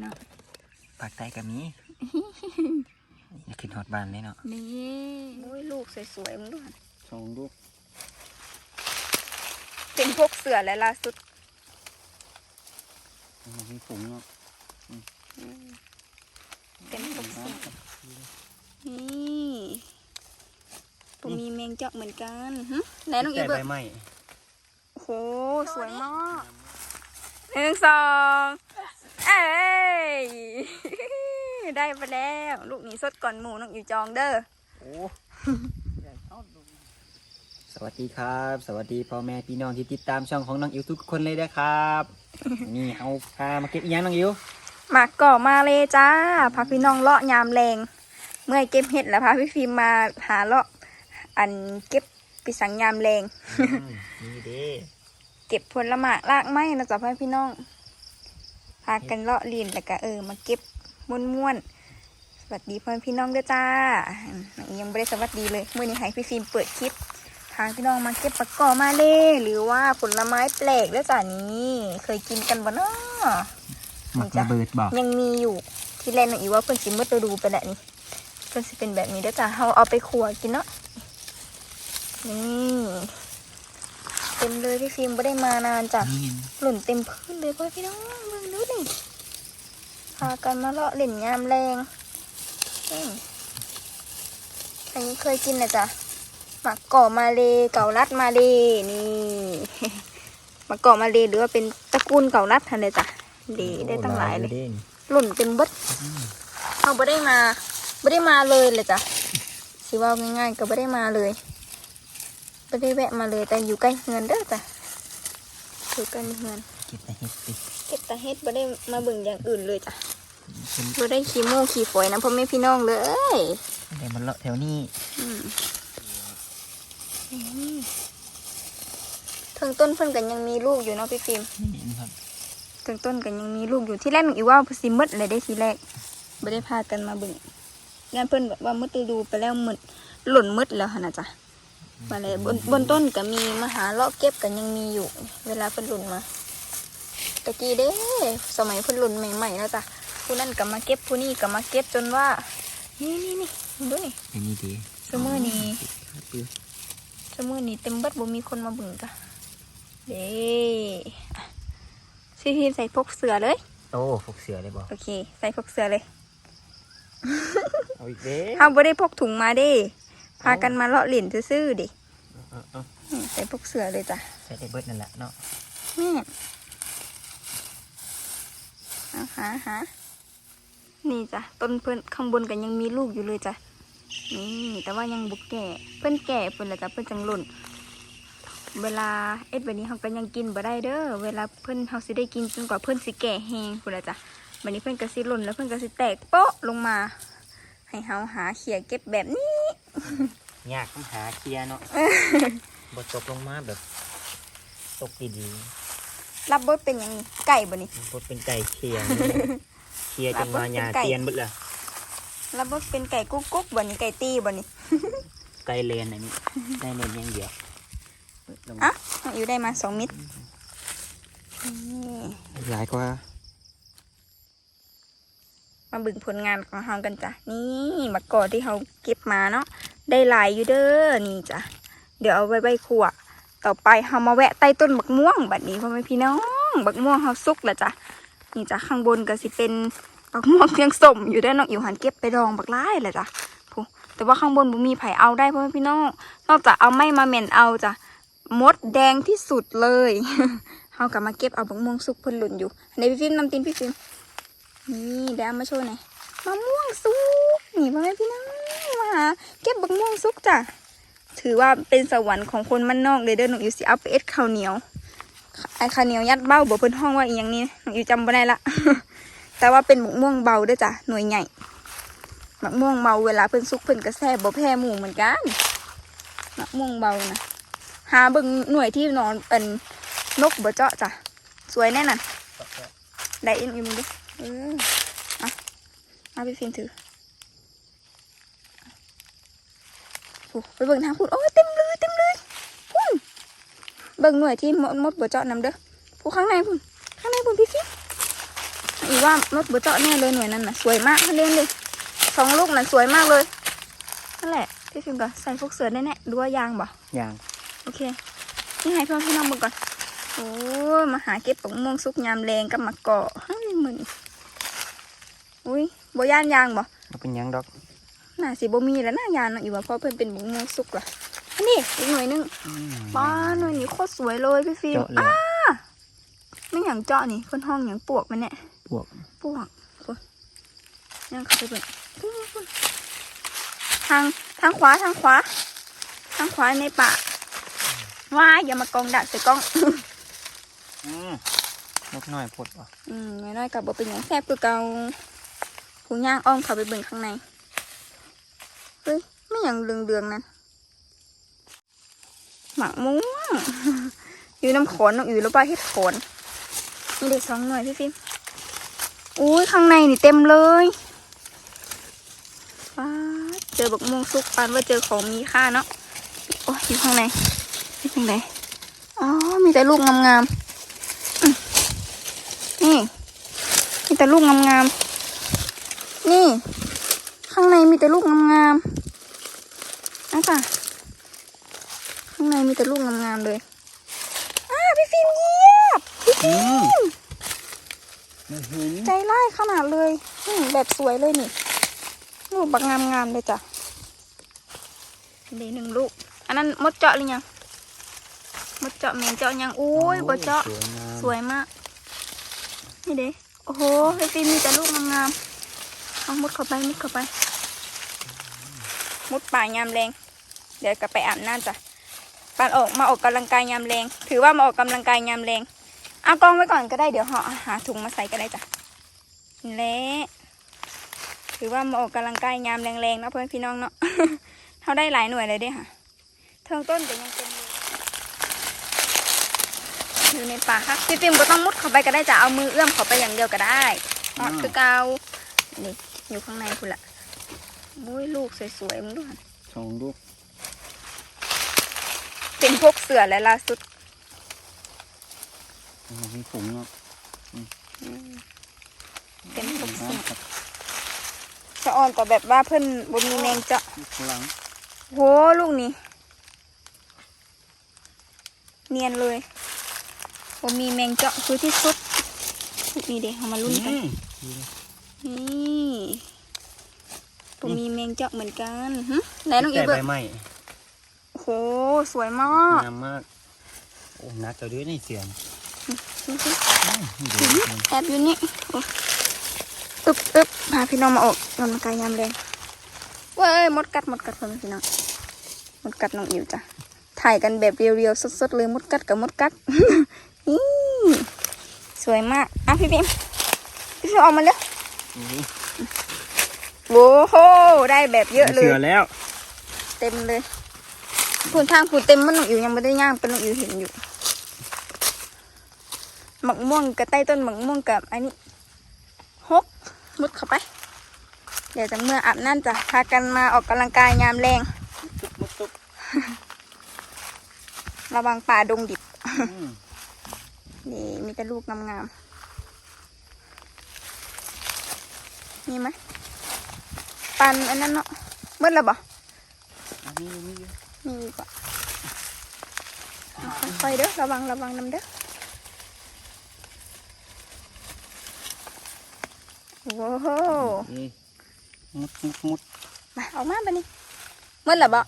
เนาะปากใต้ก็มีนี่ขึ้นฮอดบ้านเลยเนาะนี่โอ้ยลูกสวยๆมึงดูหั่นสองลูก เป็นพวกเสือและล่าสุดมันมีฝูงเนาะอืมเป็นพวกเสือนี่ผมมีแมงเจาะเหมือนกันหึไหนน้องอีแต่เบิใบร์ไม้โอ้โหสวยมากหนึ่งสองเอ้ ย ได้ไปแล้ว ลูกนี้สดก่อนหมูน้องอยู่จองเด้อโอ้สวัสดีครับ สวัสดีพ่อแม่พี่น้องที่ติดตามช่องของน้องอิวทุกคนเลยนะครับ นี่เอาพามาเก็บอีกอย่างน้องอิวหมากก่อมาเลยจ้าพาพี่น้องเลาะยามแรง เมื่อยเก็บเห็ดแล้วพาพี่ฟิล์มมาหาเลาะอันเก็บปิสังยามแรงนี่เด้เก็บผลไม้ลากไม้นะจ๊ะพ่อพี่น้องพากันเลาะลีนแล้วก็เออ มาเก็บม้วนๆ สวัสดีพ่อพี่น้องด้วยจ้าอืมยังไม่ได้สวัสดีเลยเมื่อนี้ให้พี่ฟิล์มเปิดคลิปพาพี่น้องมาเก็บปลากอมาเล่หรือว่าผลไม้แปลกด้วยจ้านี่เคยกินกันบ่เนาะหมักระเบิดบอกยังมีอยู่ที่แรกน้องอีว่าเพิ่นสิมืดฤดูไปแหละนี่เพิ่นสิเป็นแบบนี้เด้อจ้ะเราเอาไปขัวกินเนาะนี่เต็มเลยพี่ฟิล์มไม่ได้มานานจ้ะนี่หล่นเต็มพื้นเลยพ่อพี่น้องเบิ่งดู นี่พากันมาเลาะเล่นยามแรงอืมอันนี้เคยกินนะจ๊ะหมักก่อมาเลเก่ารัดมาเลนี่หมักก่อมาเลหรือว่าเป็นตระกูลเก่ารัดทันเลยจ้ะเดได้ตั้งหลายเลยหล่นเต็มเบิดเขาไม่ได้มาไม่ได้มาเลยเลยจ้ะสิว่าง่ายๆก็ไม่ได้มาเลยไม่ได้แวะมาเลยแต่อยู่ใกล้เฮือนเด้อจ้ะอยู่ใกล้เฮือน เก็บแต่เห็ดติเก็บแต่เฮ็ดไม่ได้มาเบิ่งอย่างอื่นเลยจ้ะเป็นไม่ได้ขี้มูกขี้ฝอยนะพ่อแม่พี่น้องเลยเดี๋ยวมันเลาะแถวนี้อืมนี่ถึงต้นเพิ่นกันยังมีลูกอยู่เนาะพี่ฟิล์มนี่นะครับถึงต้นกันยังมีลูกอยู่ที่แรกหนูอีว่าสิมืดเลยได้ทีแรกไม่ได้พากันมาเบิ่งงานเพิ่นแบบว่ามืดฤดูไปแล้วมืดหล่นมืดแล้วหั่นนะจ๊ะมาเลยบนบนต้นก็มีมาหาเลาะเก็บกันยังมีอยู่ เวลาเพิ่นหล่นมา ตะกี้เด้ สมัยเพิ่นหล่นใหม่ๆแล้วจ้ะผู้นั่นก็มาเก็บผู้นี่ก็มาเก็บจนว่า นี่นี่นี่ดูนี่เดี๋ยวนี้ดีชั่วโมงนี้ปิ้วชั่วโมงนี้เต็มเบิดบ่มีคนมาเบิ่งจ้ะเด้อะซีทีใส่พกเสือเลย โอ้พวกเสือเลยบอกโอเค ใส่พกเสือเลยเอาอีกเด้เขาบ่ได้พกถุงมาเด้พากันมาเลาะเหรียญซื่อๆดิเอาเอาอืมใส่พกเสือเลยจ้ะ ใส่ได้เบิดนั่นแหละเนาะแม่นเอาหาหานี่จ้ะต้นเพิ่นข้างบนกันยังมีลูกอยู่เลยจ้ะนี่แต่ว่ายังบุกแก่เพิ่นแก่เพิ่นละจ้ะเพิ่นจังหล่นเวลาเอ็ดแบบนี้เขาก็ยังกินบ่ได้เด้อเวลาเพิ่นเขาสิได้กินจนกว่าเพิ่นสิแก่แห้งพุ่นละจ้ะวันนี้เพิ่นก็สิหล่นแล้วเพิ่นก็สิแตกโป๊ะลงมา ให้เฮาหาเขี่ยเก็บแบบนี้ยากต้องหาเคลียร์เนาะบดตกลงมาแบบตกดี รับบทเป็นอย่างนี้ไก่บ่นี่ๆบดเป็นไก่เคลียร์เคลียร์จนมาหยาเป็นไก่เตียนเบิดละรับบทเป็นไก่กุ๊กกุ๊กบ่นี่ไก่ตีบ่นี่ไก่เลนอันนี้ได้เลนอยังเดียวลงอะน้องอิวได้มาสองมิตรนี่หลายกว่ามาเบึงผลงานของเฮากันจ้ะนี่บักกอที่เฮาเก็บมาเนาะได้หลายอยู่เด้อนี่จ้ะเดี๋ยวเอาไว้ใบขั่ว ต่อไปเฮามาแวะใต้ต้นบักม่วงบัดนี้พ่อแม่พี่น้องบักม่วงเฮาสุกแล้วจ้ะนี่จ้ะข้างบนก็สิเป็นบักม่วงเพียงสมอยู่ได้น้องอิวหันเก็บไปดองบักหลายแหละจ้ะผู้แต่ว่าข้างบนบ่มีไผเอาได้พ่อแม่พี่น้องนอกจากเอาไม้มาเหม็นเอาจ้ะมดแดงที่สุดเลยเฮากลับมาเก็บเอาบักม่วงสุกเพิ่นหล่นอยู่อันพี่ฟิล์มนำตีนพี่ฟิล์มนี่เดี๋ยวมาโชว์หน่อยมะม่วงสุกนี่พ่อแม่พี่น้องมาหาเก็บบักม่วงสุกจ้ะ ถือว่าเป็นสวรรค์ของคนมันนอกเลยเด้อหนูอยู่สิเอาไปเอ็ดข้าวเหนียวไอ้ข้าวเหนียวยัดเบ้าบ่เพิ่นห้องว่าอีหยังนี่หนูอยู่จำบ่ได้ละแต่ว่าเป็นหมกม่วงเบาเด้อจ้ะหน่วยใหญ่มะม่วงเบาเวลาเพิ่นสุกเพิ่นก็แซ่บบ่แพ้หมูเหมือนกันมะม่วงเบานะหาเบิ่งหน่วยที่นอนเป็นนกบ่เจาะจ้ะสวยแน่น่ะได้อินอีมึงดิเออเอาเอาไปฟินถือโอ้ ไปเบิ่งทางพูดโอ้ยเต็มเลยเต็มเลยพุ่นเบิ่งหน่วยที่มดมดบ่เจาะนำเด้อผู้ข้างในพุ่นข้างในพุ่นพี่ฟินอีอีว่ามดเบอร์เจาะแน่เลยหน่วยนั้นน่ะสวยมากเขาเล่นเลยสองลูกน่ะสวยมากเลยนั่นแหละพี่ฟิล์มก็ใส่พวกเสือได้แน่ดูว่ายางบ่อย่างโอเคนี่ให้พ่อพี่น้องมึงก่อนโอ้ยมาหาเก็บปกม่วงสุกยามแรงกับมะกอกฮั่นมึงอุ้ยบ่ย่านยางบ่มันเป็นหยังดอก น่าสิบ่มีแล้วน่ายานเนาะอยู่ว่าเพราะเพิ่นเป็นปกม่วงสุกล่ะอันนี้อีกหน่วยหนึงอืมป้าหน่วยนี้โคตรสวยเลยพี่ฟิล์มเจาะเลยอ้าไม่อย่างเจาะนี่เพิ่นห้องอย่างปวกมันเนี่ยปวกปวกโอ้ยยังเข้าไปเบิ่งอู้หูทางทางขวาทางขวา ทางขวาในป่าว้ายอย่ามากองดักใส่กล้องอืมนกน้อยพดป่ะอืมไม่น้อยกับบ่เป็นอย่างแซ่บคือเก่าผู้ย่างอ้อมเข้าไปเบิ่งข้างใน เฮ้ยไม่อย่างเหลืองๆนั้นหมักม่วงอยู่น้ำขอนน้องอยู่แล้วป้าเฮ็ดขอนมีเด็กสองหน่วยพี่ฟิล์มอุ้ยข้างในนี่เต็มเลยป้าเจอบักม่วงสุกปานว่าเจอของมีค่าเนาะโอ้ยอยู่ข้างในนี่เป็นไงอ๋อมีแต่ลูกงามๆนี่มีแต่ลูกงามๆนี่ ข้างในมีแต่ลูกงามๆนะจ๊ะข้างในมีแต่ลูกงามๆเลยอ้าพี่ฟิล์มเยียบพี่ฟิอืล์มมไม่เห็นใจไล่ขนาดเลยอืมแบบสวยเลยนี่ลูกบักงามๆเลยจ้ะเดี๋ยวหนึ่งลูก อันนั้นมดเจาะหรือยังมดเจาะเมนเจาะยังอุ้ยบ่เจาะสวยงามสวยมาก นี่เด้โอ้โหพี่ฟิล์มมีแต่ลูกงามๆเอามุดเข้าไปมุดเข้าไป มุดป่ายามแรง เดี๋ยวกลับไปอาบน้ำจ้ะปานออกมาออกกำลังกายยามแรง ถือว่ามาออกกำลังกายยามแรงเอากล้องไว้ก่อนก็ได้เดี๋ยวห่อหาถุงมาใส่ก็ได้จ้ะนี่แหละถือว่ามาออกกำลังกายยามแรงๆเนาะเพื่อนพี่น้องเนาะเขาได้หลายหน่วยเลยเด้ค่ะเทิงต้นแต่ยังเป็นอยู่อยู่ในป่าค่ะพี่ฟิล์มก็ต้องมุดเข้าไปก็ได้จ้ะเอามือเอื้อมเข้าไปอย่างเดียวก็ได้อ๋อคือเกานี่อยู่ข้างในคุณละ บุ้ยลูกสวยๆมึงดูค่ะสองลูก เป็นพวกเสือและล่าสุดมันมีผงเนาะเป็นพวกเสือครับสะออนก็แบบว่าเพิ่นบ่มีแมงเจาะข้างหลังโหลูกนี้เนียนเลยบ่มีแมงเจาะคือที่สุดลูกนี้เด็กเอามาลุ้นกันอื มนี่บ่มีแมงเจาะเหมือนกันหึไหนน้องอีแต่เบิใบกไม้โอ้โห สวยมากงามมาก โอ้นักจะด้วยนี่เสียงดูสิอืมนี่เดี๋ยวมันแอบอยู่นี่โอ้อึบอึบพาพี่น้องมาออกกำลังกายยามแรงเว้ยมดกัดมดกัดเพื่อนพี่น้องมดกัดน้องอิ๋วจ้ะถ่ายกันแบบเรียวๆสดๆเลยมดกัดกับมดกัด นี่สวยมากอะพี่พิมพี่พิมออกมาเร็ว นี่ โอ้โหได้แบบเยอะเลย เสือแล้ว เต็มเลยพูนทางพูนเต็มมันน้องอิ๋วยังไม่ได้ย่างเป็นน้องอิ๋วเห็นอยู่หมักม่วงกับใต้ต้นหมักม่วงกับอันนี้ฮกมุดเข้าไป เดี๋ยวจะเมื่ออาบน้ำจะพากันมาออกกำลังกายยามแรงมุดตุ๊บระวังป่าดงดิบอืมนี่มีแต่ลูกงามๆมีไหม ปันอันนั้นเนาะเบิดแล้วบ่อันนี้นี่มีอีกบ่เอาค่อยๆเด้อระวังระวังน้ำเด้อโอ้โหนี่มุดมุดมุดมาออกมาบันนี้เมื่อไหร่บ่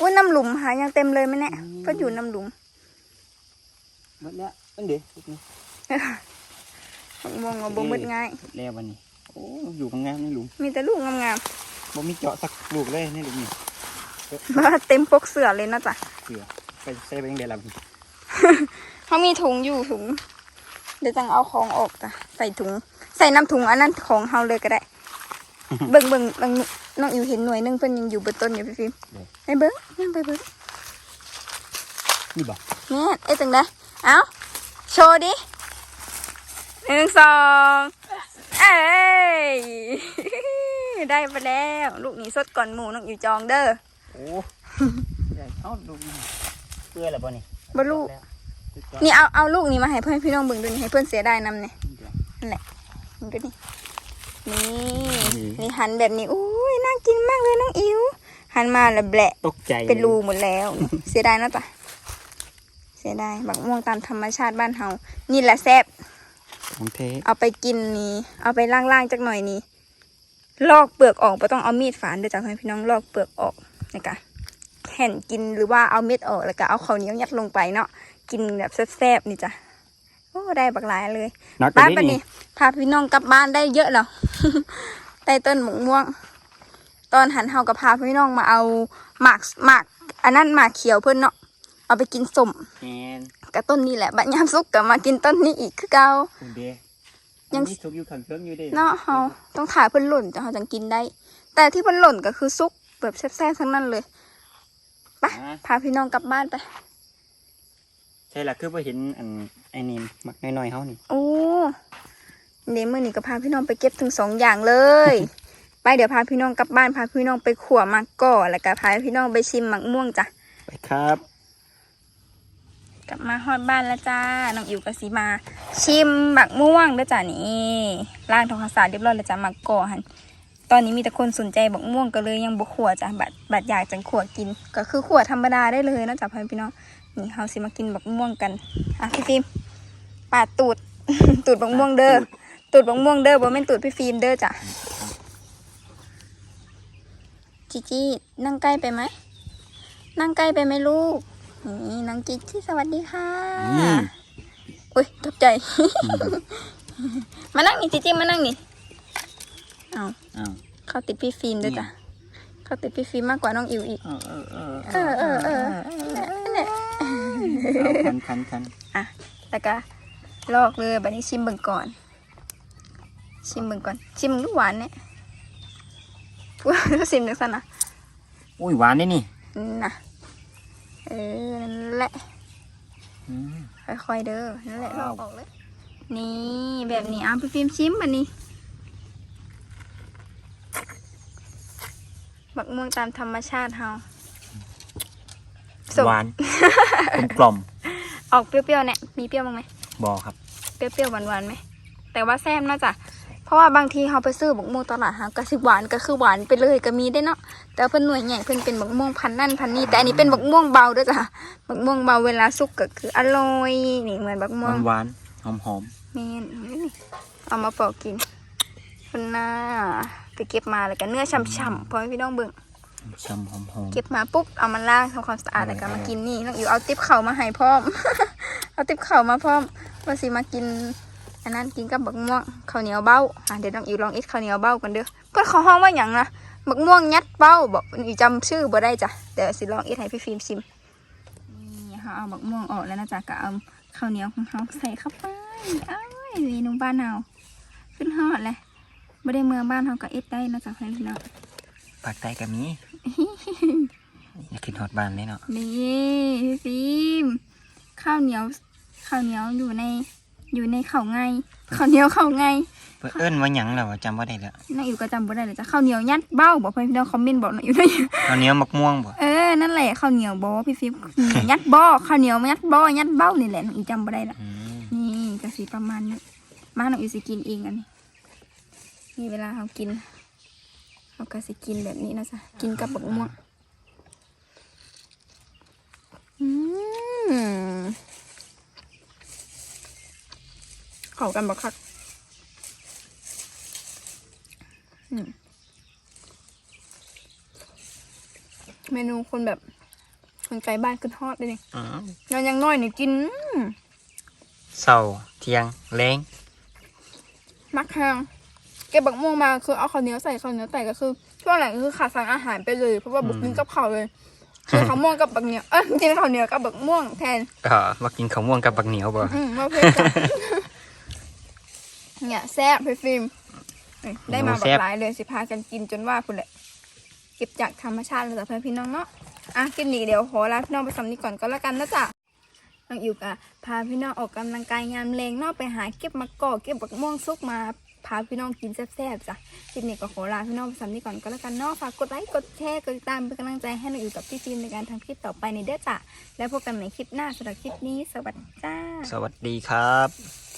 อุ้ยน้ำหลุมหายังเต็มเลยไหมเนี่ยก็อยู่น้ำหลุมหมดแล้วอันเดี๋ยวนี่มะม่วงมาบ่มืดง่ายหมดแล้ววันนี้ โอ้อยู่ข้างงามในหลุมมีแต่ลูกงามบ่มีเจาะสักลูกเลยในหลุมนี่ๆมาเต็มปกเสือเลยนะจ๊ะเสือไปใส่ไปยังไงล่ะพี่เขามีถุงอยู่ถุง เดี๋ยวจังเอาของออกจ้ะใส่ถุง ใส่น้ำถุงอันนั้นของเฮาเลยก็ได้ เบิ่งเบิ่งเบิ่งน้องอยู่เห็นหน่วยหนึงเพิ่นยังอยู่บนต้นอยู่พี่ฟิล์มไปเบิ่งยังไปเบิ่งนี่บ่เนี่ยเอ้ยจังได้เอาโชว์ดิหนึ่งสองเอ้ย ได้ไปแล้ว ลูกนี้สดก่อนหมูน้องอยู่จองเด้อโอ้ใหญ่เอ้าดูนี่เปื่อยแล้วบ่นี่บ่ลูกแล้วนี่เอาเอาลูกนี้มาให้เพื่อนพี่น้องเบิ่งดูนี่ให้เพื่อนเสียได้นำเนี่ยเดี๋ยวนั่นแหละมันก็นี่นี่นี่หันแบบนี้อุ้ยน่ากินมากเลยน้องอิ๋วหันมาแล้วแบะตกใจเป็นรูหมดแล้ว เสียดายเนาะจ้ะเสียดายบักม่วงตามธรรมชาติบ้านเฮานี่แหละแซ่บ ของเทเอาไปกินนี่เอาไปล่างๆจักหน่อยนี่ลอกเปลือกออกไม่ต้องเอามีดฝานเดี๋ยวจะให้พี่น้องลอกเปลือกออกนะคะแห่นกินหรือว่าเอาเม็ดออกแล้วก็เอาข้าวเหนียวยัดลงไปเนาะกินแบบแซ่บๆนี่จ้ะโอ้ได้บักหลายเลยนักบ้านไปปะนี่นี่พาพี่น้องกลับบ้านได้เยอะแล้วใต้ต้นหมกม่วง ตอนหันเฮากับพาพี่น้องมาเอาหมากหมากอันนั้นหมากเขียวเพิ่นเนาะ เอาไปกินสมแมนกับต้นนี้แหละบัดยามสุกกับมากินต้นนี้อีกคือเก่าคุณเดยังมีทุกอยู่ขังเครื่องอยู่เด้เนาะเฮาต้องถ่ายเพิ่นหล่นจะเฮาจังกินได้ แต่ที่เพิ่นหล่นก็คือซุกแบบแซ่บๆทั้งนั้นเลยไปอะพาพี่น้องกลับบ้านไปใช่ละคือพอเห็นอันไอ้นี่มักน้อยๆเฮานี่โอ้เดี๋ยวมื้อนี้ก็พาพี่น้องไปเก็บถึงสองอย่างเลย ไปเดี๋ยวพาพี่น้องกลับบ้านพาพี่น้องไปขั่วหมักก่อแล้วก็พาพี่น้องไปชิมหมักม่วงจ้ะไปครับ กลับมาฮอดบ้านแล้วจ้า น้องอิ๋วกับสีมา ชิมหมักม่วงด้วยจ้ะนี่ล้างทำควาสาดเรียบร้อยแล้วจ้ะหมักก่อหันตอนนี้มีแต่คนสนใจหมักม่วงก็เลยยังบ่ขั่วจ้ะบัดบัดอยากจังขั่วกิน ก็คือขั่วธรรมดาได้เลยนะจ้ะพ่อพี่น้องนี่เฮาสิมากินหมักม่วงกันอะพี่ฟิล์มปาดตูด ตูดหมักม่วงเด้อตูดหมักม่วงเด้อบ่แม่นตูดพี่ฟิล์มเด้อจ้ะจีจีนั่งใกล้ไปไหมนั่งใกล้ไปไหมลูก นี่น้องจิ๊จี้สวัสดีค่ะอืม อุ้ยตกใจ มานั่งนี่จิ๊จี้มานั่งนี่เอาอ้าว เขาติดพี่ฟิล์มด้วยจ้ะเขาติดพี่ฟิล์มมากกว่าน้องอิ๋วอีก เออเออเออเออเออเออเนี่ยเอาคันคันคันอะแต่ก็ลอกเลยบัดนี้ชิมเบิ่งก่อน ชิมเบิ่งก่อน ชิมลูกหวานเนี่ยพูดชิมจังสันนะอุ้ยหวานนี่นี่น่ะ เออ นั่นแหละ อืมค่อยๆเด้อ นั่นแหละลว้าอวกออกเลย นี่แบบนี้เอาไปฟิล์มชิมบันนี้ บักม่วงตามธรรมชาติเฮาสุกหวานกลมออกเปรี้ยวๆเนี่ย มีเปรี้ยวบ้างไหมๆบอครับ เปรี้ยวๆหวานๆไหม แต่ว่าแซ่บเนาะจ้ะเพ ราะว่าบางทีเขาไปซื้อบักม่วงตลาดหากระสิหวานก็คือหวานไปเลยก็มีได้เนาะแต่เพิ่นหน่วยใหญ่เพิ่นเป็นบักม่วงพันนั่นพันนี่แต่อันนี้เป็นบักม่วงเบาด้วยจ้ะบักม่วงเบาเวลาสุกก็คืออร่อยนี่เหมือนบักหม่ววางนหวานหอมหอมเมนนี่เอามาปอกกินคนหน้าไปเก็บมาแล้วก็เนื้อช่ำๆพอให้พี่น้องเบิ่งๆช้ำหอมหอมเก็บมาปุ๊บเอามาล้างทำความสะอาดแล้วก็มากินนี่น้องอิ๋วเอาติ๊บเข่ามาให้พร้อมเอาติ๊บเข่ามาพร้อมว่าสิมากิน อันนั้นกินกับบักม่วงข้าวเหนียวเบ้าอะเดี๋ยวน้องอิ๋วลองอิดข้าวเหนียวเบ้ากันเด้อเพื่อนเขาห้องว่าอย่างนะบักม่วงยัดเบ้าบอกอิ๋วจำชื่อบ่ได้จ้ะเดี๋ยวสิลองอิดให้พี่ฟิล์มชิมนี่เขาเอาบักม่วงออกแล้วนะจ๊ะก็เอาข้าวเหนียวของเขาใส่เข้าไปอ้ายเมนูบ้านเราขึ้นฮอดเลยบ่ได้เมืองบ้านเขาก็เอ็ดได้นะจ๊ะพี่น้องปากใต้ก็มีอยากกินฮอตบานเลยเนาะนี่พี่ฟิล์มข้าวเหนียวข้าวเหนียวอยู่ใน อยู่ในข้าวไงข้าวเหนียวข้าวไงเพื่อเอิ้นว่าหยังแล้วจำว่าได้แล้วน้าอิ๋วก็จำบ่ได้เลยจ้ะข้าวเหนียวยัดเบ้าบอกเพื่อนพี่น้องคอมเมนต์บอกน้าอิ๋วได้ข้าวเหนียวมักม่วงบ่เออนั่นแหละข้าวเหนียวบอพี่ฟิล์มยัดบ่อข้าวเหนียวยัดบ่อยัดเบ้านี่แหละน้าอิ๋วจำบ่ได้ละอืมนี่ก็สีประมาณนี้มาน้าอิ๋วสิกินเองอันนี้นี่เวลาเขากินเขาก็สิกินแบบนี้นะจ๊ะกินกับบักม่วงอืม เข้ากันบักคักอืมเมนูคนแบบ คนไกลบ้านขึ้นฮอดเลยนี่อ๋องานยังน้อยนี่กินอืมเสาร์เที่ยงแรงมักแห้งเก็บบักม่วงมาคือเอาข้าวเหนียวใส่ข้าวเหนียวใส่ก็คือช่วงหลังคือขาดสารอาหารไปเลยเพราะว่าบุกกินกับข้าวเลยคือข้าวม่วงกับบักเหนียวเอ้ยกินข้าวเหนียวกับบักม่วงแทนก็มากินข้าวม่วงกับบักเหนียวบ่อืมว่าเพื่อนจ้ะ เนี่ยแซ่บพี่ฟิล์มเอ้ยได้มาแบบหลายเลยสิพากันกินจนว่าคุณแหละเก็บจากธรรมชาติเลยจ้ะเพื่อนพี่น้องเนาะอะกินนี้เดี๋ยวขอลาพี่น้องไปสำนี้ก่อนก็แล้วกันนะจ๊ะน้องอิวกะพาพี่น้องออกกำลังกายยามเลงเนอกไปหาเก็บมะกอกเก็บบักม่วงซุกมาพาพี่น้องกินแซ่บๆจ้ะคลิปนี้ก็ขอลาพี่น้องไปสำนี้ก่อนก็แล้วกันเนาะฝากกดไลค์กดแชร์กดติดตามเป็นกำลังใจให้น้องอิวกับพี่ฟิล์มในการทำคลิปต่อไปในเด้อจ้ะแล้วพบกันใหม่คลิปหน้าสำหรับคลิปนี้ สวัสดีจ้า สวัสดีครับ